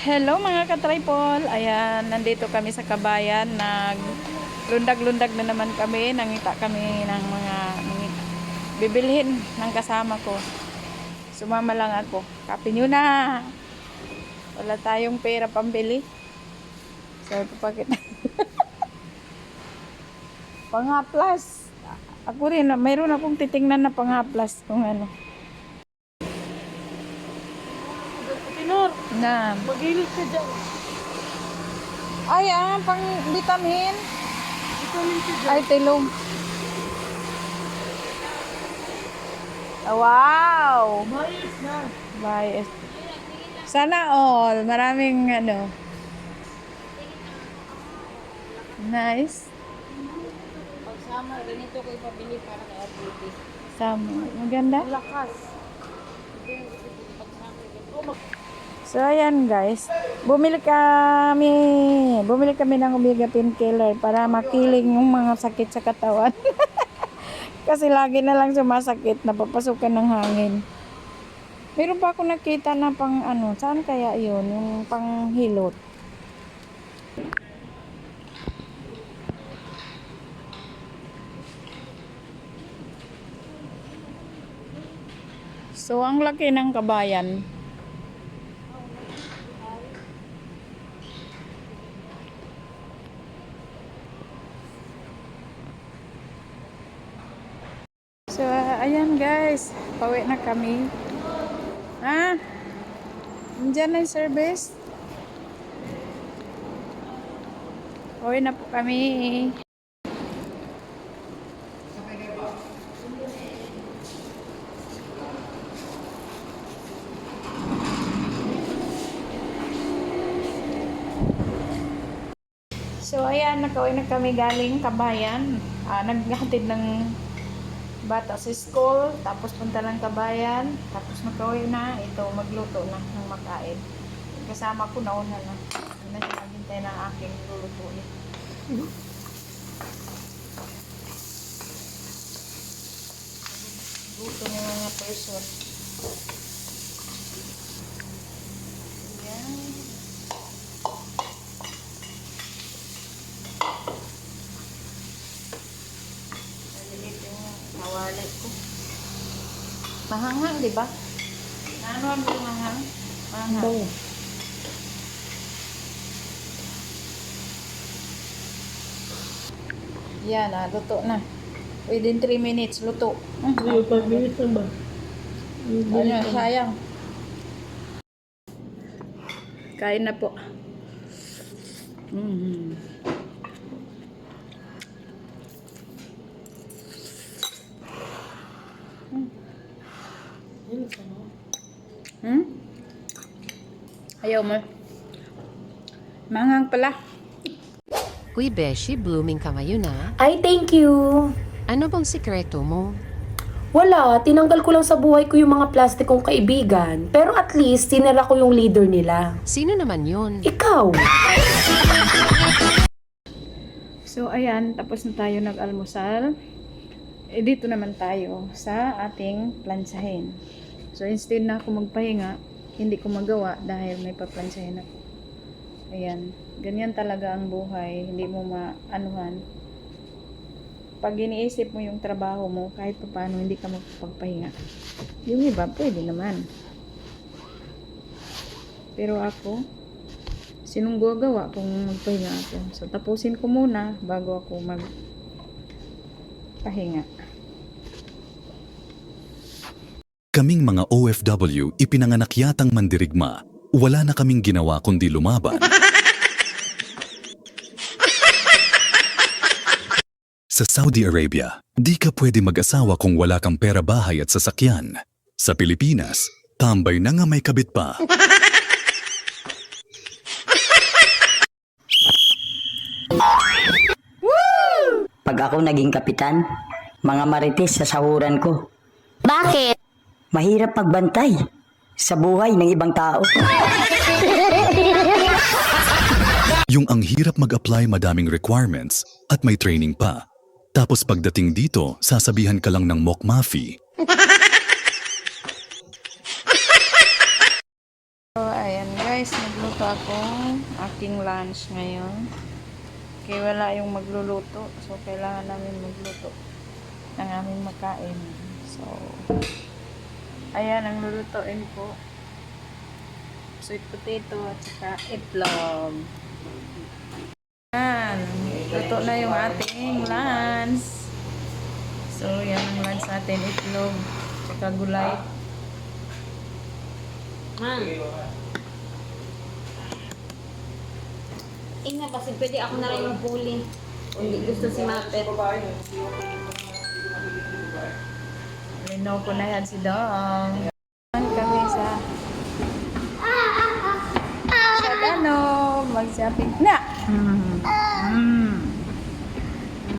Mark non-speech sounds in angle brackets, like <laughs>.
Hello mga katripol. Ayan, nandito kami sa kabayan. Nag lundag-lundag na naman kami. Nangita kami ng mga bibilhin ng kasama ko. Sumama lang ako. Kape nyo na. Wala tayong pera pambili. So, papakit. <laughs> Pangaplas. Ako rin, mayroon akong titingnan na pangaplas kung ano. Na. mag-ilit ka dyan. Ay, ah, pang vitamin. Vitamin ka dyan. Ay, tilong. Ah, Wow! Mais na. Bye. Sana all. Maraming ano. Nice. Pagsama, ganito ko ipabili para kay Arbuti. Sama. Maganda. Lakas. So, ayan guys. Bumili kami. Bumili kami ng Omega Painkiller para makiling yung mga sakit sa katawan. <laughs> Kasi lagi na lang sumasakit. Napapasukan ng hangin. Meron pa ako nakita na pang ano. Saan kaya yun? Yung pang hilot. So, ang laki ng kabayan. So, ayan guys. Pauwi na kami. Ah, Diyan na yung service. Pauwi na po kami. So, ayan, nakauwi na kami galing kabayan. Ah, naghatid ng bata sa school, tapos punta ng kabayan, tapos nakauwi na, ito, magluto na ng makain. Kasama ko nauna na. Hindi na siya naghintay ng aking lulutuin. Luto ng mga person. Ayan. Malilit yung kawali ko. Mahanghang, di ba? Ano ang mahanghang? Mahanghang. Yan ah, luto na. Within 3 minutes, luto. Hmm, Ay, pabilis na ba? ano, sayang. Kain na po. Mm. Hmm? Ayaw mo. Mangang pala. Uy, Beshi, blooming ka ngayon ah. Ay, thank you. Ano bang sikreto mo? Wala, tinanggal ko lang sa buhay ko yung mga plastikong kaibigan. Pero at least, tinira ko yung leader nila. Sino naman yun? Ikaw! So, ayan, tapos na tayo nag-almusal. Eh, dito naman tayo sa ating plansahin. So, instead na ako magpahinga, hindi ko magawa dahil may paplansahin ako. Ayan, ganyan talaga ang buhay. Hindi mo maanuhan. Pag iniisip mo yung trabaho mo, kahit pa paano, hindi ka magpagpahinga. Yung iba, pwede naman. Pero ako, sinong gagawa kung magpahinga ako. So, tapusin ko muna bago ako magpahinga. Kaming mga OFW ipinanganak yatang mandirigma. Wala na kaming ginawa kundi lumaban. Sa Saudi Arabia, di ka pwede mag-asawa kung wala kang pera bahay at sasakyan. Sa Pilipinas, tambay na nga may kabit pa. Pag ako naging kapitan, mga marites sa sahuran ko. Bakit? Mahirap pagbantay sa buhay ng ibang tao. Yung ang hirap mag-apply madaming requirements at may training pa. Tapos pagdating dito, sasabihan ka lang ng mokmafi. So, ayan guys, nag Magluto ako aking lunch ngayon. Kaya wala yung magluluto. So, kailangan namin magluto ng aming makain. So, ayan ang lulutuin ko. Sweet potato at saka itlog. Ayan. Luto na yung ating lunch. So, yan ang lunch natin. Itlog. Saka gulay. Man. Ina, kasi pwede ako na rin magpuli. Kung di gusto si Mapet. Linaw ko na yan si Dong. Kami sa sa Dano. Mag-shopping na. Mm. Mm.